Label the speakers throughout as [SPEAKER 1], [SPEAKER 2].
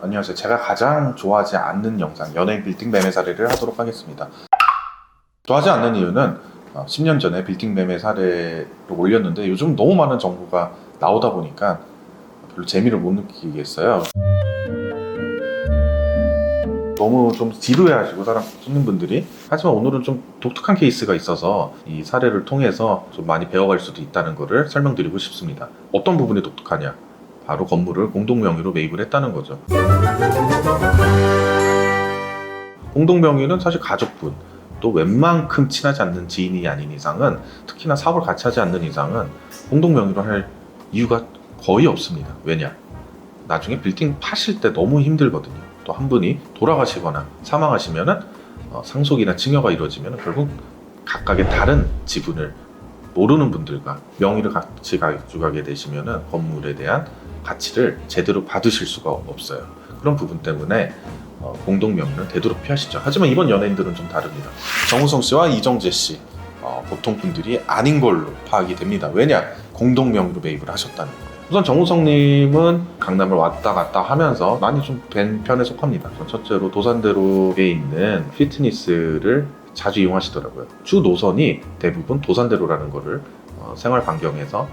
[SPEAKER 1] 안녕하세요. 제가 가장 좋아하지 않는 영상, 연예인 빌딩 매매 사례를 하도록 하겠습니다. 좋아하지 않는 이유는 어, 10년 전에 빌딩 매매 사례를 올렸는데 요즘 너무 많은 정보가 나오다 보니까 별로 재미를 못 느끼겠어요. 너무 좀 지루해 하시고 사람 손님분들이 하지만 오늘은 좀 독특한 케이스가 있어서 이 사례를 통해서 좀 많이 배워갈 수도 있다는 것을 설명드리고 싶습니다. 어떤 부분이 독특하냐? 바로 건물을 공동 명의로 매입을 했다는 거죠. 공동 명의는 사실 가족분 또 웬만큼 친하지 않는 지인이 아닌 이상은 특히나 사업을 같이 하지 않는 이상은 공동 명의로 할 이유가 거의 없습니다. 왜냐? 나중에 빌딩 파실 때 너무 힘들거든요. 또 한 분이 돌아가시거나 사망하시면은 어, 상속이나 증여가 이루어지면 결국 각각의 다른 지분을 모르는 분들과 명의를 같이 가져가게 되시면은 건물에 대한 가치를 제대로 받으실 수가 없어요. 그런 부분 때문에 어, 공동 명의는 되도록 피하시죠. 하지만 이번 연예인들은 좀 다릅니다. 정우성 씨와 이정재 씨 어, 보통 분들이 아닌 걸로 파악이 됩니다. 왜냐? 공동 명의로 매입을 하셨다는 거예요. 우선 정우성님은 강남을 왔다 갔다 하면서 많이 좀 뵌 편에 속합니다. 첫째로 도산대로에 있는 피트니스를 자주 이용하시더라고요. 주 노선이 대부분 도산대로라는 거를 어, 생활 반경에서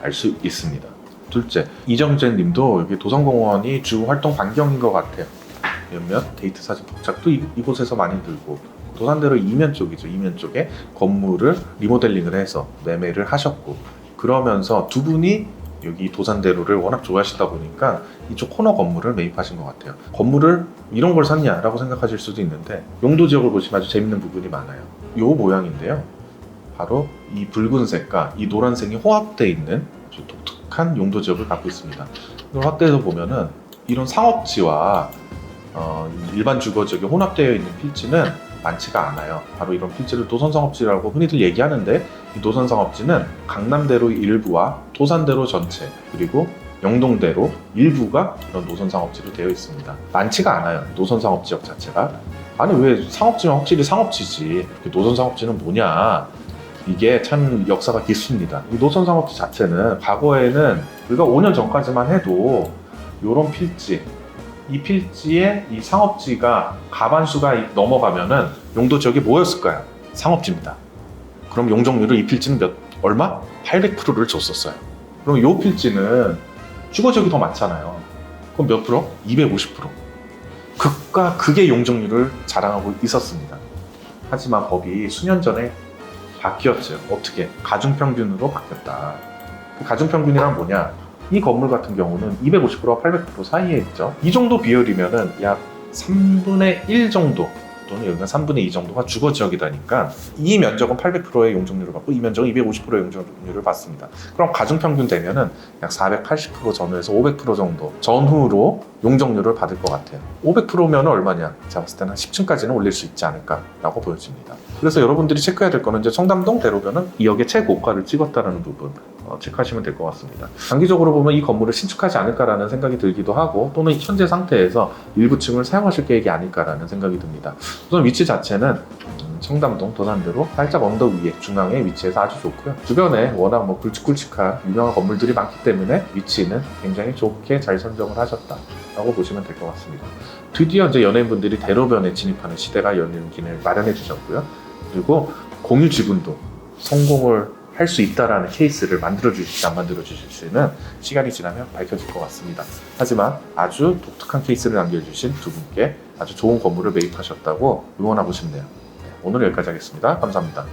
[SPEAKER 1] 알 수 있습니다. 둘째, 이정재 님도 여기 도산공원이 주 활동 반경인 것 같아요. 몇몇 데이트 사진 포착도 이, 이곳에서 많이 들고 도산대로 이면 쪽이죠. 이면 쪽에 건물을 리모델링을 해서 매매를 하셨고 그러면서 두 분이 여기 도산대로를 워낙 좋아하시다 보니까 이쪽 코너 건물을 매입하신 것 같아요. 건물을 이런 걸 샀냐라고 생각하실 수도 있는데 용도 지역을 보시면 아주 재밌는 부분이 많아요. 요 모양인데요. 바로 이 붉은색과 이 노란색이 호합되어 있는 독특한 용도 지역을 갖고 있습니다. 확대해서 보면은 이런 상업지와 어, 일반 주거 지역이 혼합되어 있는 필지는 많지가 않아요. 바로 이런 필지를 도선상업지라고 흔히들 얘기하는데 이 도선상업지는 강남대로 일부와 도산대로 전체 그리고 영동대로 일부가 이런 노선상업지로 되어 있습니다. 많지가 않아요. 노선상업 지역 자체가. 아니 왜 상업지면 확실히 상업지지. 그 노선상업지는 뭐냐? 이게 참 역사가 깊습니다. 이 노선 상업지 자체는 과거에는 우리가 5년 전까지만 해도 이런 필지, 이 필지에 이 상업지가 가반수가 넘어가면은 용도 지역이 뭐였을까요? 상업지입니다. 그럼 용적률을 이 필지는 몇 얼마? 800%를 줬었어요. 그럼 이 필지는 주거 지역이 더 많잖아요. 그럼 몇 프로? 250%. 극과 극의 용적률을 자랑하고 있었습니다. 하지만 법이 수년 전에 바뀌었죠. 어떻게? 가중평균으로 바뀌었다. 그 가중평균이란 뭐냐? 이 건물 같은 경우는 250%와 800% 사이에 있죠. 이 정도 비율이면은 약 3분의 1 정도 또는 여기가 3분의 2 정도가 주거 지역이다니까 이 면적은 800%의 용적률을 받고 이 면적은 250%의 용적률을 받습니다. 그럼 가중평균 되면은 약 480% 전후에서 500% 정도 전후로 용적률을 받을 것 같아요. 500%면 얼마냐? 제가 봤을 때는 한 10층까지는 올릴 수 있지 않을까라고 보여집니다. 그래서 여러분들이 체크해야 될 거는 이제 청담동 대로변은 2억의 최고가를 찍었다는 부분 어, 체크하시면 될 것 같습니다. 장기적으로 보면 이 건물을 신축하지 않을까라는 생각이 들기도 하고 또는 현재 상태에서 일부 층을 사용하실 계획이 아닐까라는 생각이 듭니다. 우선 위치 자체는 음, 청담동 도산대로 살짝 언덕 위에 중앙에 위치해서 아주 좋고요. 주변에 워낙 뭐 굵직굵직한 유명한 건물들이 많기 때문에 위치는 굉장히 좋게 잘 선정을 하셨다라고 보시면 될 것 같습니다. 드디어 이제 연예인분들이 대로변에 진입하는 시대가 열리는 길을 마련해 주셨고요. 그리고 공유 지분도 성공을 할 수 있다라는 케이스를 만들어 주실지 안 만들어 주실지는 시간이 지나면 밝혀질 것 같습니다. 하지만 아주 독특한 케이스를 남겨주신 두 분께 아주 좋은 건물을 매입하셨다고 응원하고 싶네요. 네, 오늘 여기까지 하겠습니다. 감사합니다.